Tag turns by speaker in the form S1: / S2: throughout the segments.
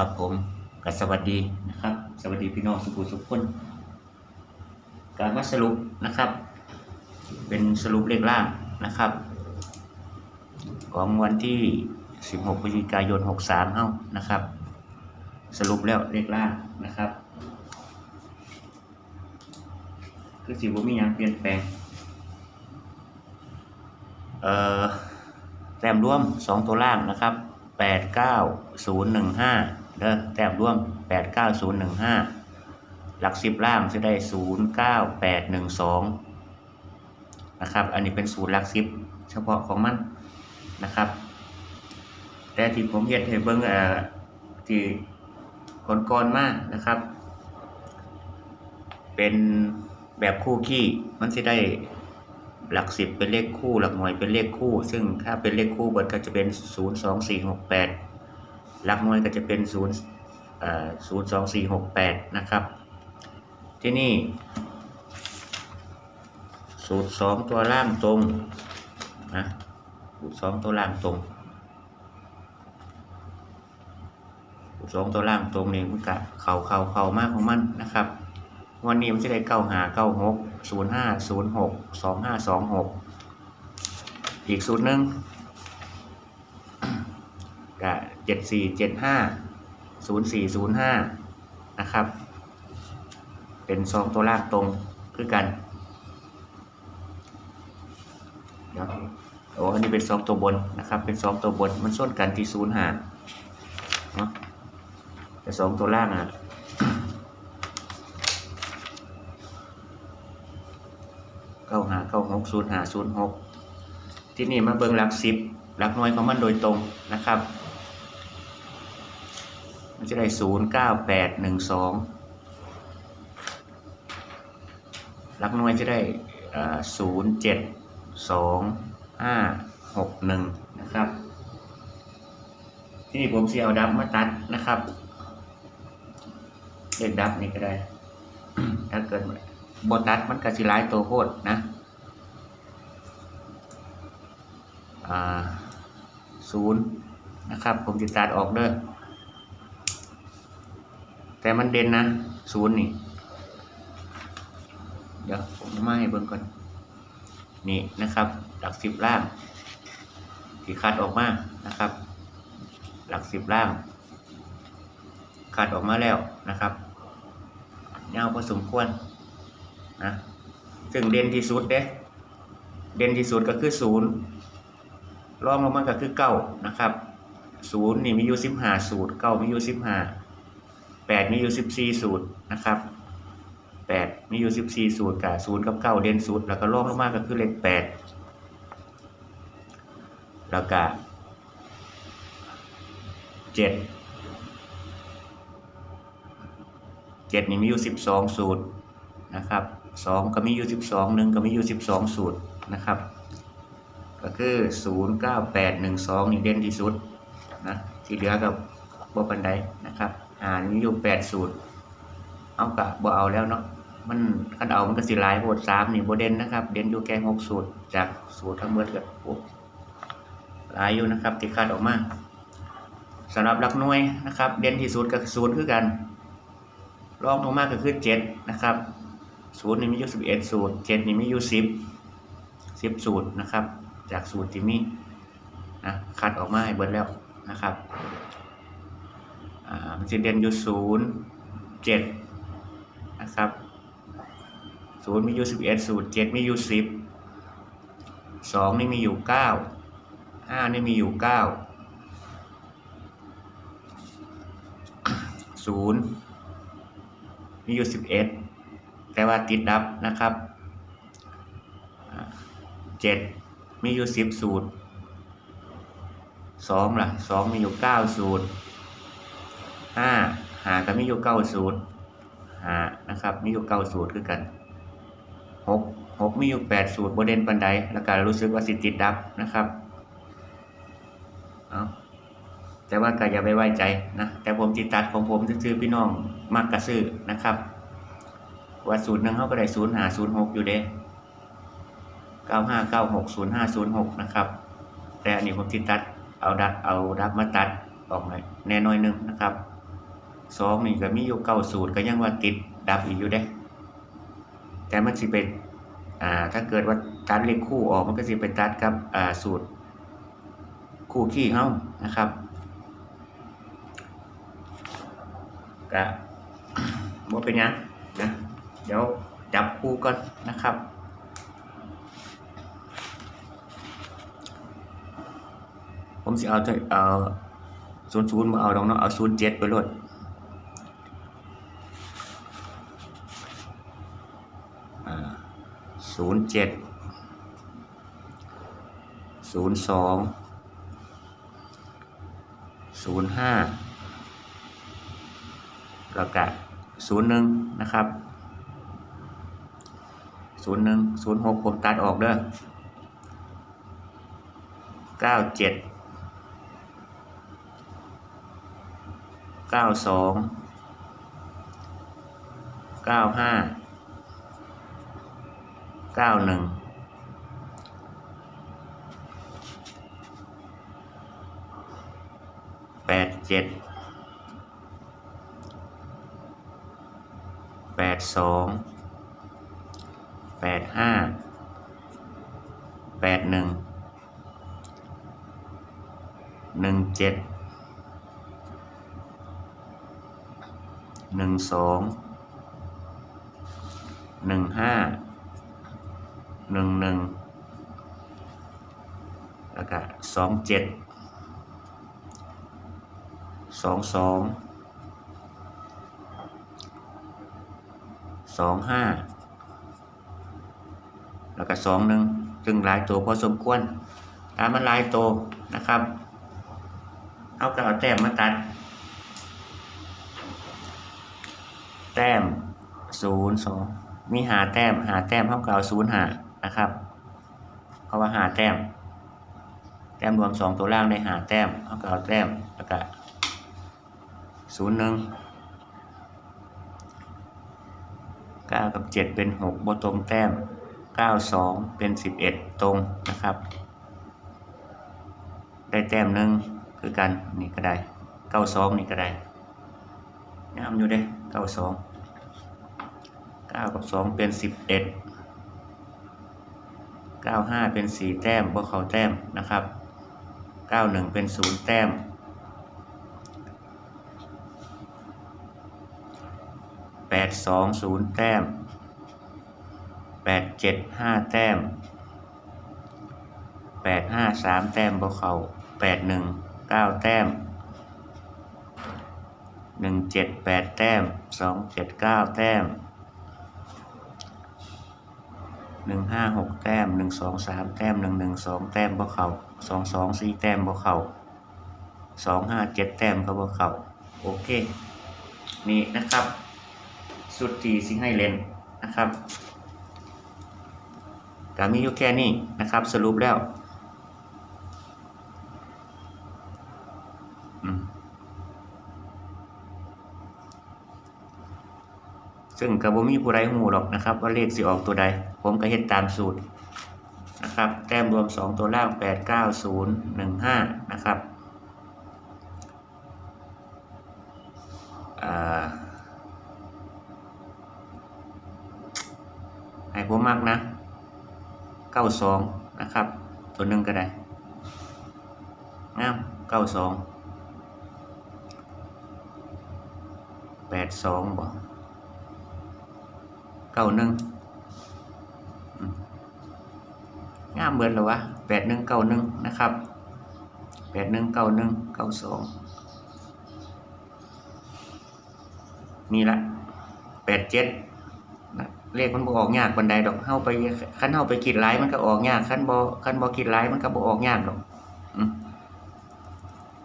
S1: ครับผมก็สวัสดีนะครับ สวัสดีพี่น้องสุขุสุขคนการมาสรุปนะครับ เป็นสรุปเลขล่างนะครับ ของวันที่ 16พฤศจิกายน 63เฮ้านะครับ สรุปแล้วเลขล่างนะครับ คือสิบ่มีหยังเปลี่ยนแปลงเอ่อแต้มร่วม 2 ตัวล่างนะครับ 89015 เด้อแต้มร่วม 89015 หลัก10ล่างจะได้ 09812 นะครับ อันนี้เป็นศูนย์หลัก10เฉพาะของมันนะครับ แต่ที่ผมเฮ็ดให้เบิ่งอ่อที่ก่อนๆมากนะครับ เป็นแบบคู่ขี้มันสิได้หลักสิบเป็นเลขคู่หลักหน่วยเป็นเลขคู่ ซึ่งถ้าเป็นเลขคู่เบิดก็จะเป็นศูนย์สองสี่หกแปด หลักหน่วยก็จะเป็น0ูนย์สองสี่หกแปดนะครับ ที่นี่ สูตรสองตัวล่างตรงนะสูตรสองตัวล่างตรงสูตรสองตัวล่างตรงนี่มันกะเข่าเข่าเข่ามากของมันนะครับ วันนี้มันจะได้เก้าหาเก้าหกศูนย์ห้าศูนย์หกสองห้าสองหกอีกสูตรหนึ่งกะ 7475 0405 นะครับ เป็นซองตัวลากตรงคือกันเดี๋โอ้อันนี้เป็นซองตัวบนนะครับ เป็นซองตัวบนมันส้นกันที่ศูนย์หาเนาะแต่สองตัวล่างอะเก้าหาเก้าหกศูนย์หาศูนย์หกที่นี่มาเบิ้งหลักสิบหลักหน่อยของมันโดยตรงนะครับ จะได้ศูนย์เก้าแปดหนึ่งสองหลักหน่วยจะได้ศูนย์เจ็ดสองห้าหกหนึ่งนะครับ ที่นี่ผมเสียเอาดับมาตัดนะครับเลขดับนี่ก็ได้ ถ้าเกิดบตัดมันก็สิหลายตัวโคตรนะศูนย์นะครับ ผมจะตัดออกเด้อ แต่มันเด่นนะศูนย์นี่เดี๋ยวผมจะมาให้เบิ่งก่อนนี่นะครับ หลักสิบล่างที่คัดออกมานะครับ หลักสิบล่างคัดออกมาแล้วนะครับยาวพอสมควรนะซึ่งเด่นที่สุดเด้เด่นที่สุดก็คือศูนย์รองลงมาก็คือเก้านะครับศูนย์นี่มีอยู่สิบห้าสูตรเก้ามีอยู่สิบห้า แปดมีอยู่สิบสี่สูตรนะครับแปดมีอยู่สิบสี่สูตรกับศูนย์กับเก้าเด่นสุดแล้วก็รองลงมาก็คือเลขแปดแล้วก็เจ็ดเจ็ดนี่มีอยู่สิบสองสูตรนะครับสองก็มีอยู่สิบสองหนึ่งก็มีอยู่สิบสองสูตรนะครับก็คือศูนย์เก้าแปดหนึ่งสองนี่เด่นที่สุดนะที่เหลือกับบ่ปันไดนะครับ อ่ามีอยู่แปดสูตร เอากะบ่เอาแล้วเนาะมันคันเอามันก็สิหลายโพดสามนี่โบเด่นนะครับ เด่นอยู่แค่หกสูตร จากสูตรทั้งหมดก็โอ้หลายอยู่นะครับที่คัดออกมาสำหรับหลักหน่วยนะครับ เด่นที่สุดก็ศูนย์คือกันรองลงมาก็คือเจ็ดนะครับศูนย์นี่มีอยู่สิบเอ็ดสูตรเจ็ดนี่มีอยู่สิบสิบสูตรนะครับ จากสูตรที่มีนะคัดออกมาให้เบิดแล้วนะครับ มันจะเด่นอยู่ศูนย์เจ็ดนะครับศูนย์มีอยู่สิบเอ็ดสูตรเจ็ดมีอยู่สิบสองนี่มีอยู่เก้าห้านี่มีอยู่เก้าศูนย์มีอยู่สิบเอ็ดแต่ว่าติดดับนะครับเจ็ดมีอยู่สิบสูตรสองล่ะสองมีอยู่เก้าสูตร ห้าหาก็มีอยู่เก้าสูตรหานะครับมีอยู่เก้าสูตรคือกันหกหกมีอยู่แปดสูตรโบเดนปันไดแล้วก็รู้สึกว่าสิติดดับนะครับเอาแต่ว่าก็อย่าไปไว้ใจนะแต่ผมติดตัดของผมซื้อพี่น้องมักกระซื้อนะครับว่าศูนย์หนึ่งเขาก็ได้ศูนย์หาศูนย์หกอยู่เด้เก้าห้าเก้าหกศูนย์ห้าศูนย์หกนะครับ แต่อันนี้ผมติดตัดเอาดับเอาดับมาตัดออกหน่อยแน่น้อยนึงนะครับ สองนี่ก็มีอยู่เก้าสูตรก็ยังว่าติดดับอีกอยู่เด้ แต่มันสิเป็นอ่าถ้าเกิดว่าตัดเลขคู่ออกมันก็สิไปตัดกับอ่าสูตร คู่ขี้เฮานะครับก็บ่เป็นยังนะเดี๋ยวจับคู่ก่อนนะครับผมสิเอาเท่เอาศูนย์ศูนย์มาเอาดอกเนาะเอาศูนย์เจ็ดไปโลด ศูนย์เจ็ดศูนย์สองศูนย์ห้าแล้วก็ศูนย์หนึ่งนะครับศูนย์หนึ่งศูนย์หกผมตัดออกเด้อเก้าเจ็ดเก้าสองเก้าห้า เก้าหนึ่งแปดเจ็ดแปดสองแปดห้าแปดหนึ่งหนึ่งเจ็ดหนึ่งสองหนึ่งห้า หนึ่งหนึ่งแล้วก็สองเจ็ดสองสองสองห้าแล้วก็สองหนึ่งซึ่งหลายตัวพอสมควรถ้ามันหลายตัวนะครับเอากระเอาแต้มมาตัด แต้มศูนย์สองมีหาแต้มหาแต้มเท่ากับศูนย์หา นะครับเพราะว่าหาแต้ม แต้มรวมสองตัวล่างได้หาแต้มเท่ากับแต้มแล้วก็ศูนย์หนึ่งเก้ากับเจ็ดเป็นหกบตรงแต้มเก้าสองเป็นสิบเอ็ดตรงนะครับ ได้แต้มหนึ่งคือกันนี่ก็ได้เก้าสองนี่ก็ได้ย้ำอยู่เด้เก้าสองเก้ากับสองเป็นสิบเอ็ด เก้าห้าเป็นสี่แต้มบ่เขาแต้มนะครับเก้าหนึ่งเป็นศูนย์แต้มแปดสองศูนย์แต้มแปดเจ็ดห้าแต้มแปดห้าสามแต้มบ่เขาแปดหนึ่งเก้าแต้มหนึ่งเจ็ดแปดแต้มสองเจ็ดเก้าแต้ม หนึ่งห้าหกแต้มหนึ่งสองสามแต้มหนึ่งหนึ่งสองแต้มบ่เขาสองสองสี่แต้มบ่เขาสองห้าเจ็ดแต้มก็บ่เขาโอเค นี่นะครับ สุดที่สิให้เล่นนะครับก็มีอยู่แค่นี้นะครับ สรุปแล้วซึ่งก็บ่มีผู้ใดฮู้หรอกนะครับ ว่าเลขสิออกตัวใด ผมก็เฮ็ดตามสูตรนะครับแต้มรวม 2 ตัวล่าง 8 9 0 1 5 นะครับให้ผมมักนะ 92 นะครับ ตัวหนึ่งก็ได้งาม 92 82บ่ เก้าหมเบิดแล้ววะแปดหนึ่งเก้าหนึ่งนะครับแปดหนึ่งเก้าหนึ่งเก้าสองนี่ละแปดเจ็ดเลขมันบ่ออกยากบันไดดอกเข้าไปขั้นเข้าไปคิดไลายมันก็ออกยากขั้นบ่ขั้นบ่คิดไลายมันก็บ่ออกยากดอก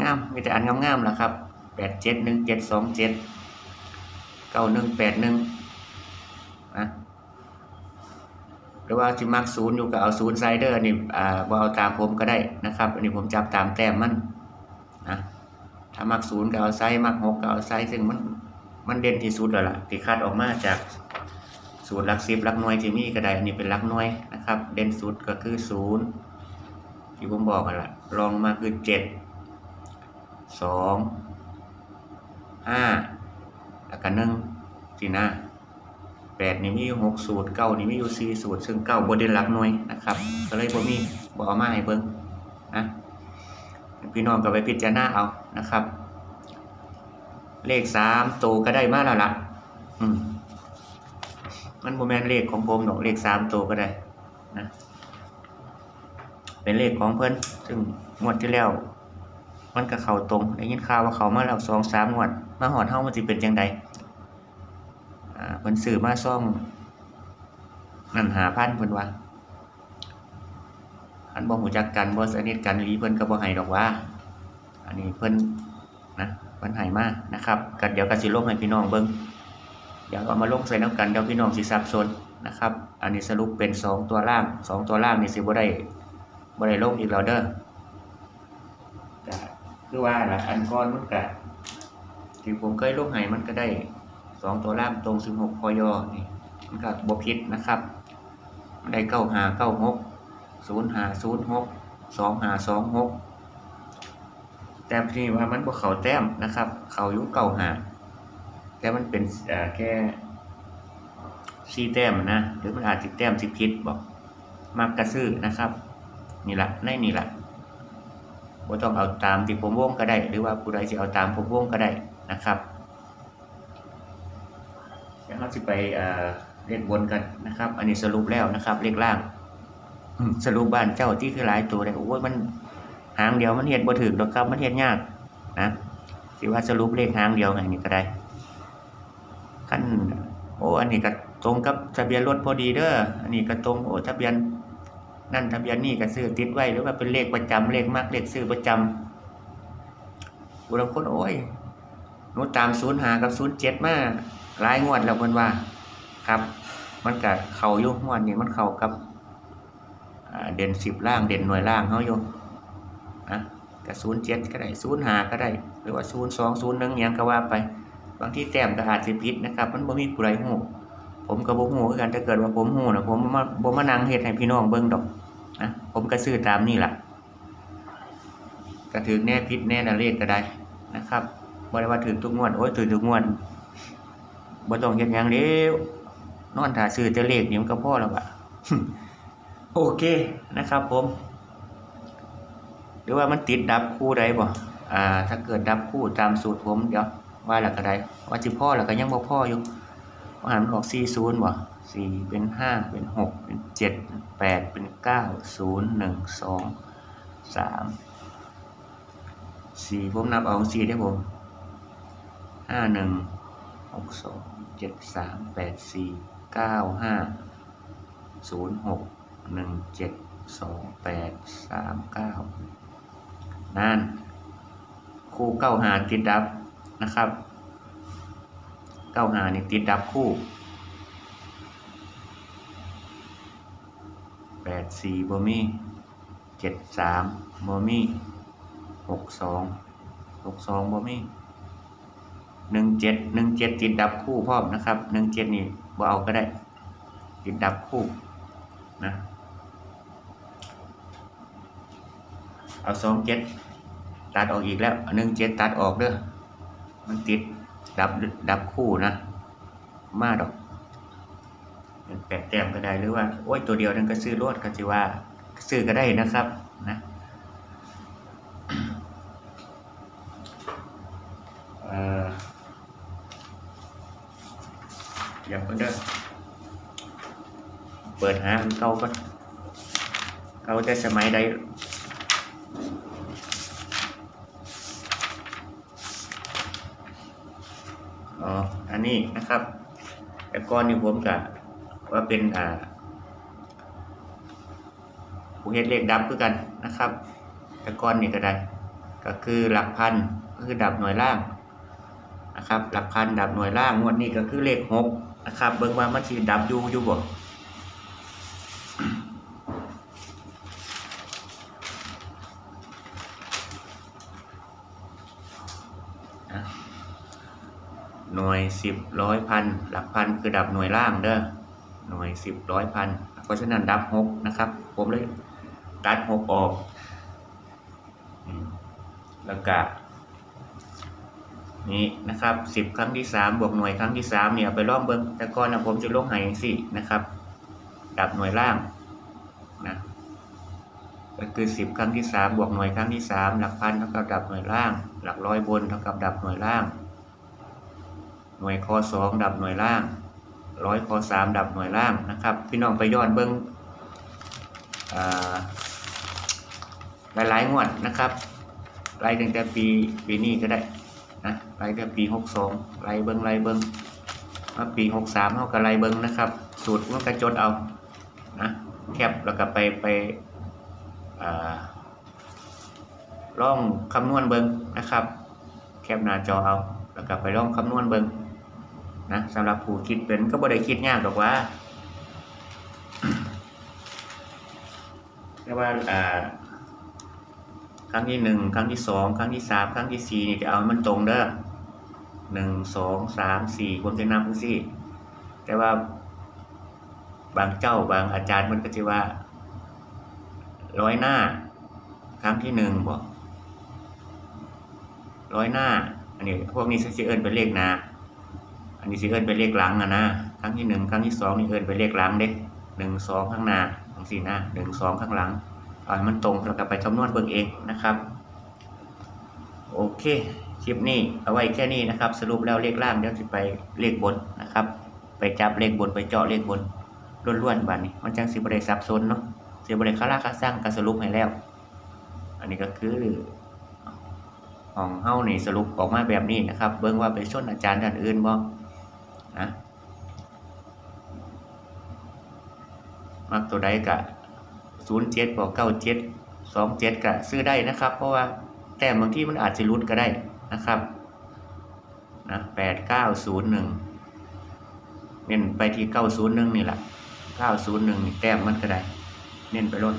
S1: งามมีแต่อันงามๆละครับแปดเจ็ดหนึ่งเจ็ดสองเจ็ดเก้าหนึ่งแปดหนึ่ง นะ หรือว่าที่มักศูนย์อยู่กับเอาศูนย์ไซเดอร์นี่อ่าเอาตามผมก็ได้นะครับ อันนี้ผมจับตามแต้มมันนะถ้ามักศูนย์ก็เอาไซมักหกก็เอาไซซึ่งมันมันเด่นที่สุดแล้วล่ะที่คัดออกมาจากศูนย์ลักสิบลักน่วยที่มีก็ได้อันนี้เป็นลักน่วยนะครับ เด่นสุดก็คือศูนย์ที่ผมบอกกันละรองมาคือเจ็ดสองห้ากันหนึ่งสินะ แปดนี่มีอยู่หกสูตรเก้านี่มีอยู่สี่สูตร ซึ่งเก้าบนเด่นหลักหน่วยนะครับก็เลยบ่มีบ่เอามาให้เบิ่งนะพี่น้องก็ไปพิจารณาเอานะครับ เลขสามตัวก็ได้มาแล้วล่ะอืมมันโมแมนเลขของผมดอกเลขสามตัวก็ได้นะเป็นเลขของเพิ่นซึ่งงวดที่แล้ว มันก็เข้าตรงได้ยินข่าวว่าเขามาแล้วสองสามงวด มาหอดเฮ้ามันสิเป็นจังใด เพิ่นซื้อมาซ่องนั่นหาพันเพิ่นว่าอันบ่ฮู้จักกันบ่สนิทกันอีหลีเพิ่นก็บ่ให้ดอกว่า อันนี้เพิ่นนะเพิ่นให้มานะครับก็เดี๋ยวก็สิลงให้พี่น้องเบิ่งเดี๋ยวเอามาลงใส่น้ำกันเดี๋ยวพี่น้องสิสับสนนะครับ อันนี้สรุปเป็นสองตัวล่างสองตัวล่างนี่สิบ่ได้บ่ได้ลงอีกแล้วเด้อก็คือว่าละอันก่อนมันก็ที่ผมเคยลงให้มันก็ได้ สองตัวล่างตรง16พยอนี่มันก็บ่ผิดนะครับมันได้95 96 05 06 25 26แต้มที่ว่ามันบ่เข้าแต้มนะครับ เข้าอยู่95แต่มันเป็นแค่สี่แต้มนะหรือมันอาจสิแต้มสิผิดบอกมักกระซื้อนะครับ นี่ละในนี่ละบ่ต้องเอาตามที่ผมวงก็ได้ หรือว่าผู้ใดสิเอาตามผมวงก็ได้นะครับ เดี๋ยวเราสิไปเล่นวนกันนะครับ อันนี้สรุปแล้วนะครับเลขล่างสรุปบ้านเจ้าที่คือหลายตัวเลยโอ้ยมันหางเดียวมันเฮ็ดบ่ถึกดอกครับมันเฮ็ดยากนะสิว่าสรุปเลขหางเดียวไงนี่ก็ได้ขั้นโอ้อันนี้ก็ตรงกับทะเบียนรถพอดีเด้ออันนี้ก็ตรงโอ้ทะเบียนนั่นทะเบียนนี่ก็ซื้อติดไว้หรือว่าเป็นเลขประจำเลขมากเลขซื้อประจำบุรังคนโอ้ยหนูตามศูนย์หากับศูนย์เจ็ดมา หลายงวดแล้วเพิ่นว่า ครับ มันก็เขายู่งวดนี้มันเขากับเด่นสิบล่างเด่นหน่วยล่างเฮาอยู่นะกับศูนย์เจ็ดก็ได้ศูนย์หาก็ได้ หรือว่าศูนย์สองศูนย์หนึ่งยังก็ว่าไปบางที่แต้มก็อาจสิผิดนะครับ มันบ่มีผู้ใดฮู้ผมก็บ่ฮู้คือกันถ้าเกิดว่าผมฮู้น่ะผมมาบ่มานั่งเฮ็ดให้พี่น้องเบิ่งดอกนะผมก็ซื้อตามนี่แหละก็ถือแน่ผิดแน่น่ะเลขก็ได้นะครับบ่ได้ว่าถือทุกงวดโอ้ยถือทุกงวด บ่ต้องเฮ็ดหยังเด้วนอนถ้าซื้อแต่เลขนี่มันก็พอแล้วอะโอเคนะครับ ผม หรือว่ามันติดดับคู่ใดบ่อ่า ถ้าเกิดดับคู่ตามสูตรผมเดี๋ยวว่าแล้วก็ได้ว่าสิพ่อแล้วก็ยังบ่พ่ออยู่ว่าหันมันออก40บ่4เป็น5เป็น6เป็นเป็น8เป็น9 0 1 2 3 4ผมนับเอา4ได้ผม5 1 6 2 7 3 8 4 9 5 0 6 1 7 2 8 3 9นั่นคู่เก้าหาติดดับนะครับเก้าหานี่ติดดับคู่แปดสี่บ่มีเจ็ดสามบ่มีหกสองหกสองบ่มี หนึ่งเจ็ดหนึ่งเจ็ดติดดับคู่พร้อมนะครับหนึ่งเจ็ดนี่บ่เอาก็ได้ ติดดับคู่นะเอาสองเจ็ดตัดออกอีกแล้วหนึ่งเจ็ดตัดออกเด้อมันติดดับดับคู่นะ มาดอกเป็นแปดแต้มก็ได้หรือว่า โอ้ยตัวเดียวนั่นก็ซื้อรวดก็จะว่า ซื้อก็ได้นะครับนะเอ่ออย่าเพิ่งเด้อ เปิดหาอันเก่าก็เก่าแต่สมัยใดอ๋ออันนี้นะครับ แต่ก่อนนี่ผมกะว่าเป็นอ่าผู้เฮ็ดเลขดับคือกันนะครับ แต่ก่อนนี่ก็ได้ ก็คือหลักพันก็คือดับหน่วยล่างนะครับ หลักพันดับหน่วยล่างงวดนี้ก็คือเลขหกนะครับ เบิ่งว่ามันสิดับอยู่อยู่บ่ หน่วยสิบร้อยพันหลักพันคือดับหน่วยล่างเด้อหน่วยสิบร้อยพันเพราะฉะนั้นดับหกนะครับ ผมเลยตัดหกออกแล้วก็นี่นะครับสิบครั้งที่สามบวกหน่วยครั้งที่สามเนี่ยไปลองเบิ้งแต่ก่อนนะผมจะลงให้สินะครับ ดับหน่วยล่างนะก็คือสิบครั้งที่สามบวกหน่วยครั้งที่สามหลักพันเท่ากับดับหน่วยล่าง หลักร้อยบนเท่ากับดับหน่วยล่าง หน่วยคอสองดับหน่วยล่างร้อยคอสามดับหน่วยล่างนะครับ พี่น้องไปย้อนเบิ้งอ่าหลายงวดนะครับไล่ตั้งแต่ปีปีนี้ก็ได้นะไล่ตั้งแต่ปีหกสองไล่เบิ้งไล่เบิ้งมาปีหกสามเขาก็ไล่เบิ้งนะครับ สูตรมันก็จดเอานะแคปแล้วก็ไปไปอ่องคำนวณเบิ้งนะครับ แคปหน้าจอเอา แล้วก็ไปลองคำนวณเบิ้ง นะสำหรับผู้คิดเป็นก็บ่ได้คิดยากหรอกว่าแต่ว่าอ่าครั้งที่หนึ่งครั้งที่สองครั้งที่สามครั้งที่สี่นี่จะเอามันตรงเด้อหนึ่งสองสามสี่คนจะนำทั้สี่แต่ว่าบางเจ้าบางอาจารย์มันก็จะว่าร้อยหน้า ครั้งที่หนึ่งบอกร้อยหน้า อันนี้พวกนี้สิเอิญเป็นเลขนา อันนี้สิเอิญเป็นเลขหลังอะนะครั้งที่หนึ่งครั้งที่สองนี่เอิญเป็นเลขหลังเด็กหนึ่งสองข้างหน้าทั้งสี่หน้าหนึ่งสองข้างหลังเอาให้มันตรงแล้วก็ไปคำนวณเบิ่งเองนะครับโอเคคลิปนี้เอาไว้แค่นี้นะครับ สรุปแล้วเลขล่างเดี๋ยวจะไปเลขบนนะครับ ไปจับเลขบนไปเจาะเลขบนล้วนๆบัดนี้ มันจังสิบ่ได้ซับซ้อนเนาะสิบ่ได้คาราคาสร้างก็สรุปให้แล้ว อันนี้ก็คือของเฮ้านี่สรุปออกมาแบบนี้นะครับ เบิ่งว่าไปชนอาจารย์ท่านอื่นบ่ นะมักตัวใดก็07บอก97 27ก็ซื้อได้นะครับ เพราะว่าแต้มบางที่มันอาจจะหลุดก็ได้นะครับนะ8901เน้นไปที่901นี่แหละ901นี่แต้มมันก็ได้ เน้นไปลด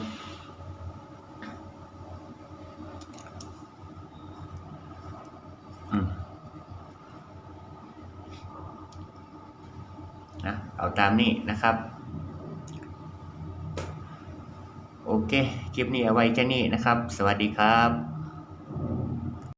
S1: อืมนะ เอาตามนี้นะครับ โอเค คลิปนี้เอาไว้แค่นี้นะครับ สวัสดีครับ